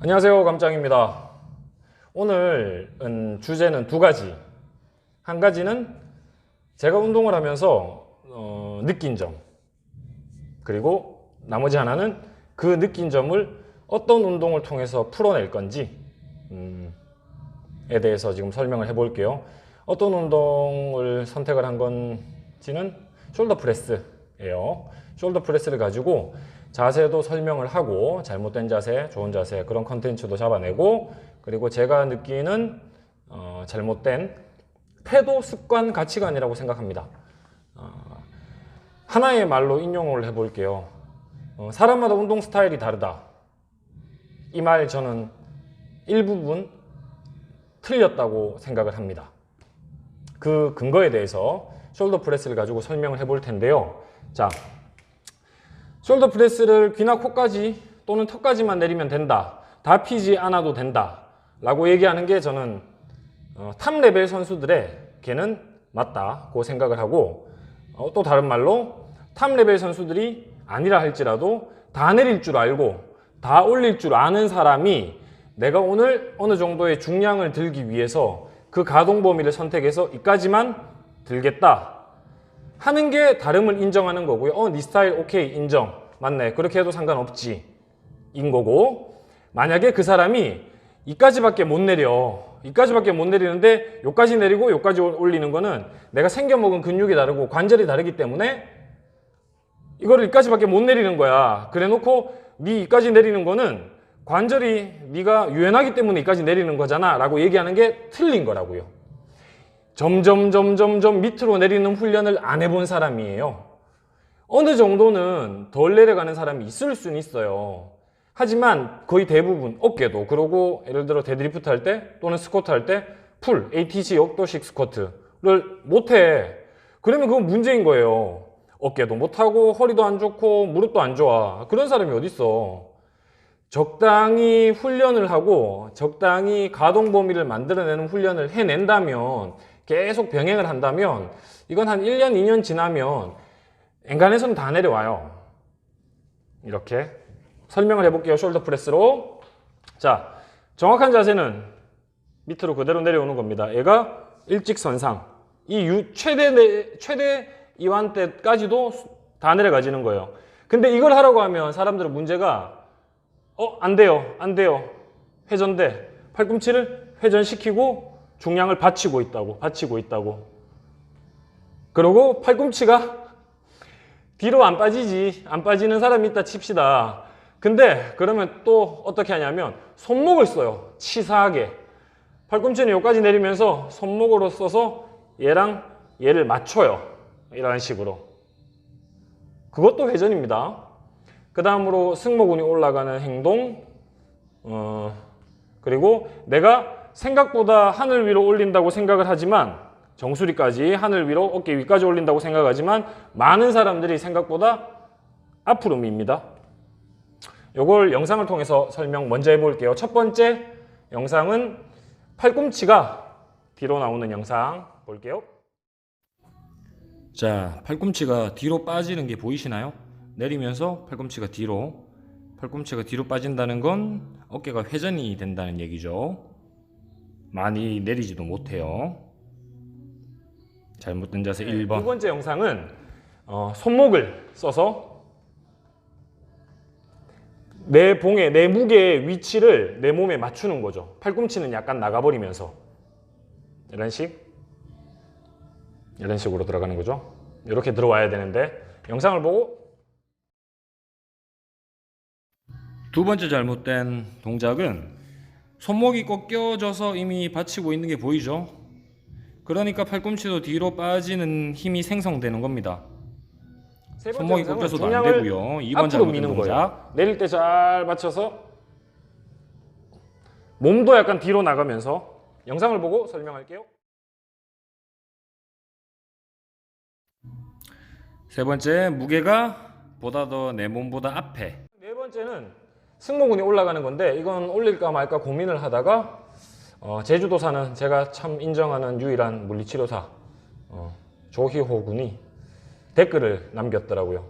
안녕하세요 감짱입니다. 오늘은 주제는 두 가지. 한 가지는 제가 운동을 하면서 어, 느낀 점 그리고 나머지 하나는 그 느낀 점을 어떤 운동을 통해서 풀어낼 건지 음, 에 대해서 지금 설명을 해 볼게요. 어떤 운동을 선택을 한 건지는 숄더 프레스예요. 숄더 프레스를 가지고 자세도 설명을 하고 잘못된 자세, 좋은 자세 그런 컨텐츠도 잡아내고 그리고 제가 느끼는 어, 잘못된 태도, 습관, 가치관이라고 생각합니다. 어, 하나의 말로 인용을 해볼게요. 어, 사람마다 운동 스타일이 다르다. 이 말 저는 일부분 틀렸다고 생각을 합니다. 그 근거에 대해서 숄더 프레스를 가지고 설명을 해볼 텐데요. 자, 숄더 프레스를 귀나 코까지 또는 턱까지만 내리면 된다. 다 피지 않아도 된다. 라고 얘기하는 게 저는 어, 탑 레벨 선수들의 걔는 맞다고 생각을 하고 어, 또 다른 말로 탑 레벨 선수들이 아니라 할지라도 다 내릴 줄 알고 다 올릴 줄 아는 사람이 내가 오늘 어느 정도의 중량을 들기 위해서 그 가동 범위를 선택해서 이까지만 들겠다. 하는 게 다름을 인정하는 거고요. 어, 네 스타일 오케이 인정. 맞네. 그렇게 해도 상관없지. 인 거고. 만약에 그 사람이 이까지밖에 못 내려. 이까지밖에 못 내리는데 요까지 내리고 요까지 올리는 거는 내가 생겨 먹은 근육이 다르고 관절이 다르기 때문에 이거를 이까지밖에 못 내리는 거야. 그래 놓고 네 이까지 내리는 거는 관절이 네가 유연하기 때문에 이까지 내리는 거잖아 라고 얘기하는 게 틀린 거라고요. 점점 점점 점 밑으로 내리는 훈련을 안 해본 사람이에요. 어느 정도는 덜 내려가는 사람이 있을 수는 있어요. 하지만 거의 대부분 어깨도 그러고 예를 들어 데드리프트 할 때 또는 스쿼트 할 때 풀 ATC 역도식 스쿼트를 못해. 그러면 그건 문제인 거예요. 어깨도 못하고 허리도 안 좋고 무릎도 안 좋아. 그런 사람이 어딨어. 적당히 훈련을 하고 적당히 가동 범위를 만들어내는 훈련을 해낸다면 계속 병행을 한다면 이건 한 1년, 2년 지나면 엔간에서는 다 내려와요. 이렇게 설명을 해볼게요. 숄더 프레스로. 자, 정확한 자세는 밑으로 그대로 내려오는 겁니다. 얘가 일직선상. 이 유, 최대, 내- 최대 이완대까지도 다 내려가지는 거예요. 근데 이걸 하라고 하면 사람들은 문제가 어, 안 돼요. 안 돼요. 회전돼. 팔꿈치를 회전시키고 중량을 받치고 있다고. 받치고 있다고. 그리고 팔꿈치가 뒤로 안 빠지지. 안 빠지는 사람이 있다 칩시다. 근데 그러면 또 어떻게 하냐면 손목을 써요. 치사하게. 팔꿈치는 여기까지 내리면서 손목으로 써서 얘랑 얘를 맞춰요. 이런 식으로. 그것도 회전입니다. 그 다음으로 승모근이 올라가는 행동, 어, 그리고 내가 생각보다 하늘 위로 올린다고 생각을 하지만 정수리까지 하늘 위로 어깨 위까지 올린다고 생각하지만 많은 사람들이 생각보다 앞으로 밉니다. 이걸 영상을 통해서 설명 먼저 해볼게요. 첫 번째 영상은 팔꿈치가 뒤로 나오는 영상 볼게요. 자, 팔꿈치가 뒤로 빠지는 게 보이시나요? 내리면서 팔꿈치가 뒤로 팔꿈치가 뒤로 빠진다는 건 어깨가 회전이 된다는 얘기죠. 많이 내리지도 못해요. 잘못된 자세 1번. 두 번째 영상은 어, 손목을 써서 내 봉에 내 무게의 위치를 내 몸에 맞추는 거죠. 팔꿈치는 약간 나가버리면서 이런 식 이런 식으로 들어가는 거죠. 이렇게 들어와야 되는데 영상을 보고 두 번째 잘못된 동작은 손목이 꺾여져서 이미 받치고 있는 게 보이죠? 그러니까 팔꿈치도 뒤로 빠지는 힘이 생성되는 겁니다. 손목이 꺾여서도 안 되고요. 2번 앞으로 잘못된 미는 동작. 거예요. 내릴 때 잘 맞춰서 몸도 약간 뒤로 나가면서 영상을 보고 설명할게요. 세 번째 무게가 보다 더 내 몸보다 앞에 네 번째는 승모근이 올라가는 건데 이건 올릴까 말까 고민을 하다가 어, 제주도 사는 제가 참 인정하는 유일한 물리치료사 어, 조희호 군이 댓글을 남겼더라고요.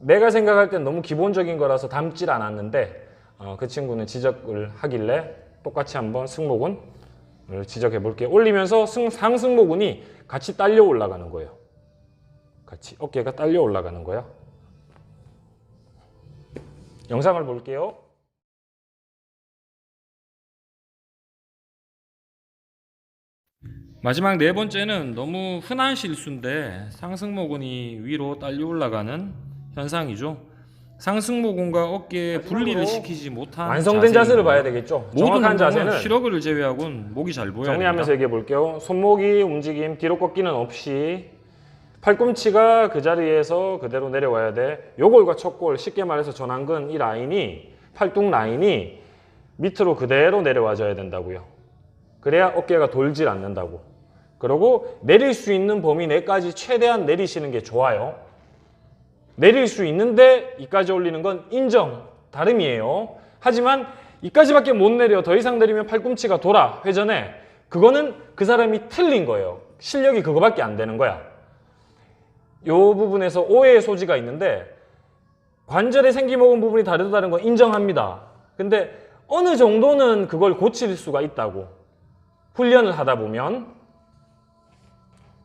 내가 생각할 땐 너무 기본적인 거라서 담질 않았는데 어, 그 친구는 지적을 하길래 똑같이 한번 승모근을 지적해 볼게요. 올리면서 승, 상승모근이 같이 딸려 올라가는 거예요. 같이 어깨가 딸려 올라가는 거야. 영상을 볼게요. 마지막 네 번째는 너무 흔한 실수인데 상승모근이 위로 딸려 올라가는 현상이죠. 상승모근과 어깨의 분리를 마지막으로 시키지 못한 완성된 자세를 봐야 되겠죠. 정확한 자세는 시러그를 제외하고는 목이 잘 보여야 정리하면서. 얘기해 볼게요. 손목이 움직임, 뒤로 꺾기는 없이 팔꿈치가 그 자리에서 그대로 내려와야 돼. 요골과 척골, 쉽게 말해서 전완근 이 라인이 팔뚝 라인이 밑으로 그대로 내려와 줘야 된다고요. 그래야 어깨가 돌질 않는다고. 그리고 내릴 수 있는 범위 내까지 최대한 내리시는 게 좋아요. 내릴 수 있는데 이까지 올리는 건 인정, 다름이에요. 하지만 이까지밖에 못 내려 더 이상 내리면 팔꿈치가 돌아 회전해. 그거는 그 사람이 틀린 거예요. 실력이 그거밖에 안 되는 거야. 요 부분에서 오해의 소지가 있는데 관절에 생기먹은 부분이 다르다 다른 건 인정합니다. 근데 어느 정도는 그걸 고칠 수가 있다고 훈련을 하다 보면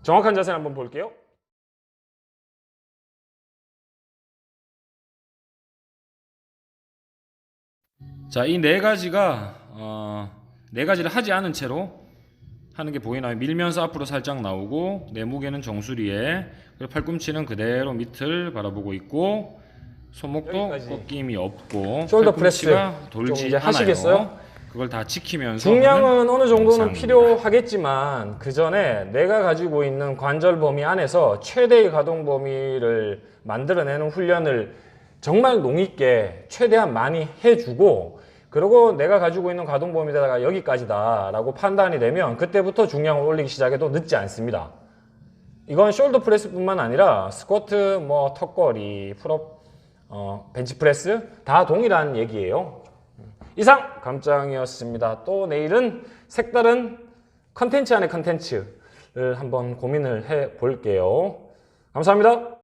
정확한 자세 한번 볼게요. 자, 이 네 가지가 어, 네 가지를 하지 않은 채로 하는 게 보이나요? 밀면서 앞으로 살짝 나오고 내 무게는 정수리에 그리고 팔꿈치는 그대로 밑을 바라보고 있고 손목도 여기까지. 꺾임이 없고 숄더 프레스 팔꿈치가 돌지 이제 않아요. 하시겠어요? 그걸 다 지키면서 중량은 어느 정도는 영상입니다. 필요하겠지만 그 전에 내가 가지고 있는 관절 범위 안에서 최대의 가동 범위를 만들어내는 훈련을 정말 농있게 최대한 많이 해주고 그리고 내가 가지고 있는 가동 범위다가 여기까지다 라고 판단이 되면 그때부터 중량을 올리기 시작해도 늦지 않습니다. 이건 숄더 프레스 뿐만 아니라 스쿼트, 뭐 턱걸이, 풀업, 어, 벤치프레스 다 동일한 얘기예요. 이상 감짱이었습니다. 또 내일은 색다른 컨텐츠 안의 컨텐츠를 한번 고민을 해 볼게요. 감사합니다.